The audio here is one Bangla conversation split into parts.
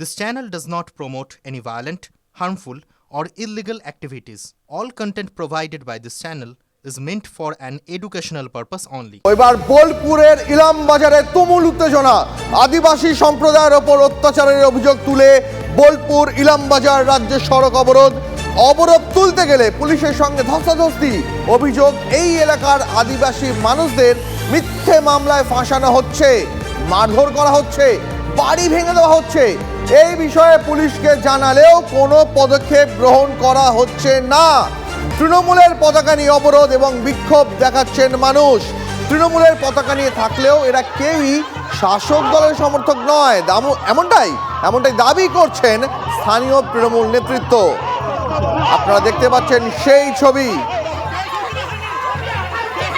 This channel does not promote any violent, harmful, or illegal activities. All content provided by this channel is meant for an educational purpose only. এবার বোলপুরের ইলাম বাজারে তুমুল উত্তেজনা। আদিবাসী সম্প্রদায়ের ওপর অত্যাচারের অভিযোগ তুলে বোলপুর ইলাম বাজার রাজ্যের সড়ক অবরোধ। অবরোধ তুলতে গেলে পুলিশের সঙ্গে ধস্তাধস্তি। অভিযোগ এই এলাকার আদিবাসী মানুষদের মিথ্যে মামলায় ফাঁসানো হচ্ছে। মারধর করা হচ্ছে। বাড়ি ভেঙে দেওয়া হচ্ছে। এই বিষয়ে পুলিশকে জানালেও কোনো পদক্ষেপ গ্রহণ করা হচ্ছে না। তৃণমূলের পতাকা নিয়ে অবরোধ এবং বিক্ষোভ দেখাচ্ছেন মানুষ। তৃণমূলের পতাকা নিয়ে থাকলেও এরা কেউই শাসক দলের সমর্থক নয়। দাম- এমনটাই এমনটাই দাবি করছেন স্থানীয় তৃণমূল নেতৃত্ব। আপনারা দেখতে পাচ্ছেন সেই ছবি।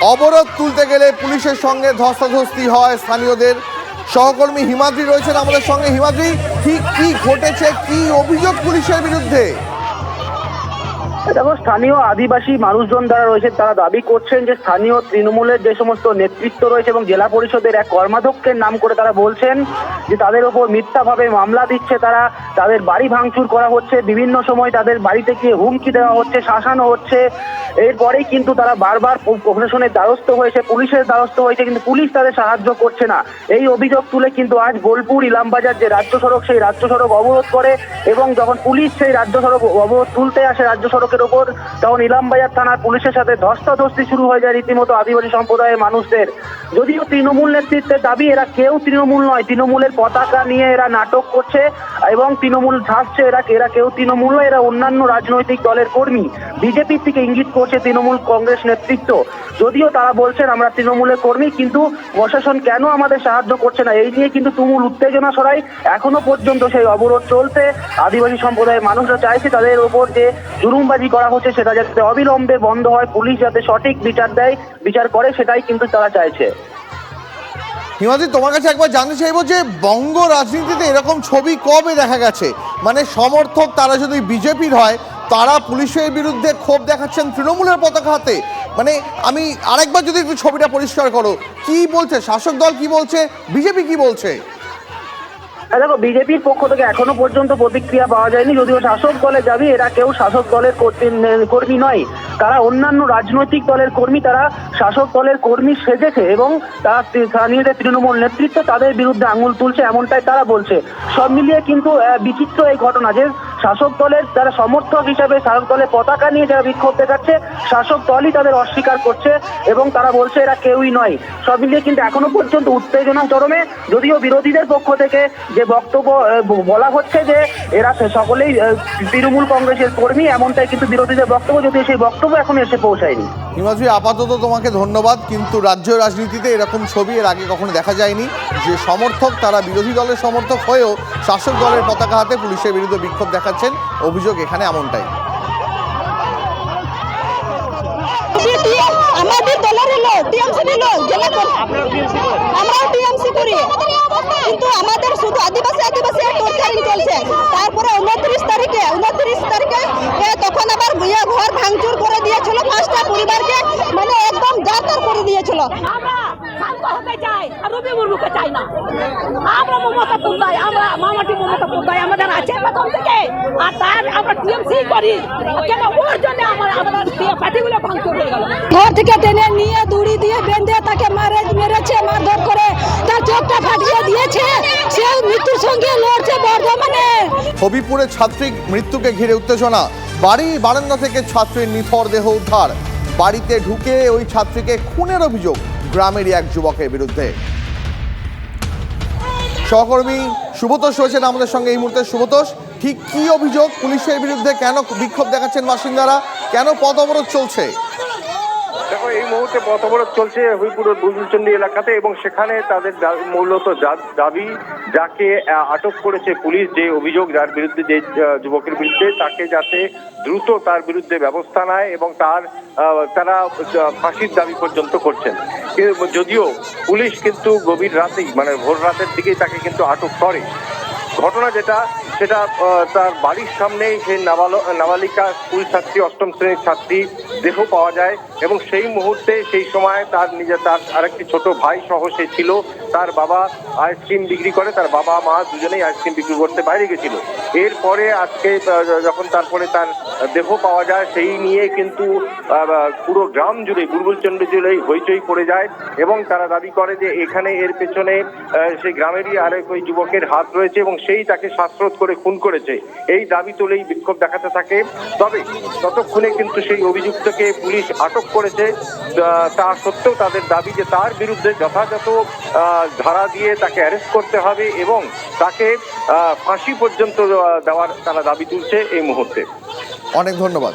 অবরোধ তুলতে গেলে পুলিশের সঙ্গে ধস্তাধস্তি হয় স্থানীয়দের। সহকর্মী হিমাদ্রি রয়েছেন আমাদের সঙ্গে। হিমাদ্রি ঠিক কি ঘটেছে কি অভিযোগ পুলিশের বিরুদ্ধে? দেখো, স্থানীয় আদিবাসী মানুষজন যারা রয়েছে, তারা দাবি করছেন যে স্থানীয় তৃণমূলের যে সমস্ত নেতৃত্ব রয়েছে এবং জেলা পরিষদের এক কর্মাধ্যক্ষের নাম করে তারা বলছেন যে তাদের ওপর মিথ্যাভাবে মামলা দিচ্ছে তারা, তাদের বাড়ি ভাঙচুর করা হচ্ছে, বিভিন্ন সময় তাদের বাড়িতে গিয়ে হুমকি দেওয়া হচ্ছে, শাসানো হচ্ছে। এরপরেই কিন্তু তারা বারবার প্রশাসনের দ্বারস্থ হয়েছে, পুলিশের দ্বারস্থ হয়েছে, কিন্তু পুলিশ তাদের সাহায্য করছে না। এই অভিযোগ তুলে কিন্তু আজ বোলপুর ইলামবাজার যে রাজ্য সড়ক, সেই রাজ্য সড়ক অবরোধ করে এবং যখন পুলিশ সেই রাজ্য সড়ক অবরোধ তুলতে আসে, রাজ্য সড়কের ওপর তখন ইলামবাজার থানার পুলিশের সাথে ধস্তাধস্তি শুরু হয়ে যায় রীতিমতো আদিবাসী সম্প্রদায়ের মানুষদের। যদিও তৃণমূল নেতৃত্বের দাবি, এরা কেউ তৃণমূল নয়, তৃণমূলের পতাকা নিয়ে এরা নাটক করছে এবং তৃণমূল ঝাঁসছে, এরা এরা কেউ তৃণমূল নয়, এরা অন্যান্য রাজনৈতিক দলের কর্মী। বিজেপির থেকে ইঙ্গিত করছে তৃণমূল কংগ্রেস নেতৃত্ব। যদিও তারা বলছেন, আমরা তৃণমূলের কর্মী, কিন্তু প্রশাসন কেন আমাদের সাহায্য করছে না? এই নিয়ে কিন্তু তুমুল উত্তেজনা সরাই এখনও পর্যন্ত সেই অবরোধ চলছে। আদিবাসী সম্প্রদায়ের মানুষরা চাইছে তাদের ওপর যে জুলুমবাজি করা হচ্ছে সেটা যাতে অবিলম্বে বন্ধ হয়, পুলিশ যাতে সঠিক বিচার দেয়, বিচার করে সেটাই কিন্তু তারা চাইছে। হিমাদ্রি, তোমার কাছে একবার জানতে চাইব যে বঙ্গ রাজনীতিতে এরকম ছবি কবে দেখা গেছে? মানে সমর্থক তারা যদি বিজেপির হয়, তারা পুলিশের বিরুদ্ধে ক্ষোভ দেখাচ্ছেন তৃণমূলের পতাকা হাতে। মানে আমি আরেকবার যদি একটু ছবিটা পরিষ্কার করো, কি বলছে? শাসক দল কি বলছে? বিজেপি কি বলছে? দেখো, বিজেপির পক্ষ থেকে এখনও পর্যন্ত প্রতিক্রিয়া পাওয়া যায়নি। যদিও শাসক দলে যাবি এরা কেউ শাসক দলের কর্মী নয়। তারা অন্যান্য রাজনৈতিক দলের কর্মী, তারা শাসক দলের কর্মী সেজেছে এবং তারা স্থানীয়দের তৃণমূল নেতৃত্ব তাদের বিরুদ্ধে আঙুল তুলছে, এমনটাই তারা বলছে। সব মিলিয়ে কিন্তু বিচিত্র এই ঘটনা যে শাসক দলের যারা সমর্থক হিসাবে শাসক দলের পতাকা নিয়ে যারা বিক্ষোভ দেখাচ্ছে, শাসক দলই তাদের অস্বীকার করছে এবং তারা বলছে এরা কেউই নয়। সব মিলিয়ে কিন্তু এখনও পর্যন্ত উত্তেজনা চরমে, যদিও বিরোধীদের পক্ষ থেকে যে বক্তব্য বলা হচ্ছে যে এরা সকলেই তৃণমূল কংগ্রেসের কর্মী, এমনটাই কিন্তু বিরোধীদের বক্তব্য, যদিও সেই বক্তব্য এখন এসে পৌঁছায়নি। হিমাদ্রি আপাতত তোমাকে ধন্যবাদ কিন্তু রাজ্য রাজনীতিতে এরকম ছবি এর আগে কখনো দেখা যায়নি। যে সমর্থক তারা বিরোধী দলের সমর্থক হয়েও শাসক দলের পতাকা হাতে পুলিশের বিরুদ্ধে বিক্ষোভ দেখাচ্ছেন। অভিযোগ এখানে এমনটাই। আমাদের দলের লোক টিএমসি লোক জেলা আমরাও টিএমসি করি। কিন্তু আমাদের শুধু আদিবাসী আদিবাসী টর্চারিং চলছে তারপরে উনত্রিশ তারিখে উনত্রিশ তারিখে এ, তখন আবার ইয়ে ঘর ভাঙচুর করে দিয়েছিল পাঁচটা পরিবারকে মানে একদম যাতার করে দিয়েছিল আমরা শান্ত হতে চাই আর রবি মুর্মুকে চাই না। আমরা মমতা পুন্দাই আমরা মামাটি মমতা পুন্দাই আমাদের আছে প্রথম থেকে। আর তার আমরা টিএমসি করি। কেন ওর জন্য আমার আমরা পার্টিগুলো ভাঙচুর হয়ে গেল। ঘর থেকে টেনে নিয়ে দড়ি দিয়ে বেঁধে তাকে মারে মেরেছে মারধর করে। তার চোখটা ফাটিয়ে দিয়েছে। সে মৃত্যুর সঙ্গে লড়ছে বর্ধমানে। হবিপুরে ছাত্রীর মৃত্যুকে ঘিরে উত্তেজনা। বাড়ি বারান্দা থেকে ছাত্রীর নিথর দেহ উদ্ধার। বাড়িতে ঢুকে ওই ছাত্রীকে খুনের অভিযোগ গ্রামেরই এক যুবকের বিরুদ্ধে। সহকর্মী সুব্রতোষ রয়েছেন আমাদের সঙ্গে এই মুহূর্তে। সুব্রতোষ ঠিক কি অভিযোগ পুলিশের বিরুদ্ধে? কেন বিক্ষোভ দেখাচ্ছেন বাসিন্দারা? কেন পদ অবরোধ চলছে? এই মুহূর্তে পথ অবরোধ চলছে হবিপুরের বুজুলচন্ডী এলাকাতে এবং সেখানে তাদের মূলত দাবি, যাকে আটক করেছে পুলিশ যে অভিযোগ, যার বিরুদ্ধে যে যুবকের বিরুদ্ধে, তাকে যাতে দ্রুত তার বিরুদ্ধে ব্যবস্থা নেয় এবং তার তারা ফাঁসির দাবি পর্যন্ত করছেন। যদিও পুলিশ কিন্তু গভীর রাতেই মানে ভোর রাতের দিকেই তাকে কিন্তু আটক করে। ঘটনা যেটা, সেটা তার বাড়ির সামনেই সেই নাবাল, নাবালিকা স্কুল ছাত্রী, অষ্টম শ্রেণির ছাত্রী দেহ পাওয়া যায়। এবং সেই মুহূর্তে, সেই সময় তার নিজে তার আরেকটি ছোট ভাই সহ সে ছিল। তার বাবা আইসক্রিম বিক্রি করে, তার বাবা, মা দুজনেই আইসক্রিম বিক্রি করতে বাইরে গেছিল। এরপরে আজকে যখন তারপরে তার দেহ পাওয়া যায়, সেই নিয়ে কিন্তু পুরো গ্রাম জুড়ে বুলবুলচন্দ্র জুড়ে হইচই পড়ে যায় এবং তারা দাবি করে যে এখানে এর পেছনে সেই গ্রামেরই আরেক ওই যুবকের হাত রয়েছে এবং সেই তাকে শ্বাসরোধ করে খুন করেছে। এই দাবি তুলেই বিক্ষোভ দেখাতে থাকে। তবে ততক্ষণে কিন্তু সেই অভিযুক্তকে পুলিশ আটক করেছে তা সত্ত্বেও তাদের দাবি যে তার বিরুদ্ধে যথাযথ ধারা দিয়ে তাকে অ্যারেস্ট করতে হবে এবং তাকে ফাঁসি পর্যন্ত দেওয়ার তারা দাবি তুলছে এই মুহূর্তে। অনেক ধন্যবাদ।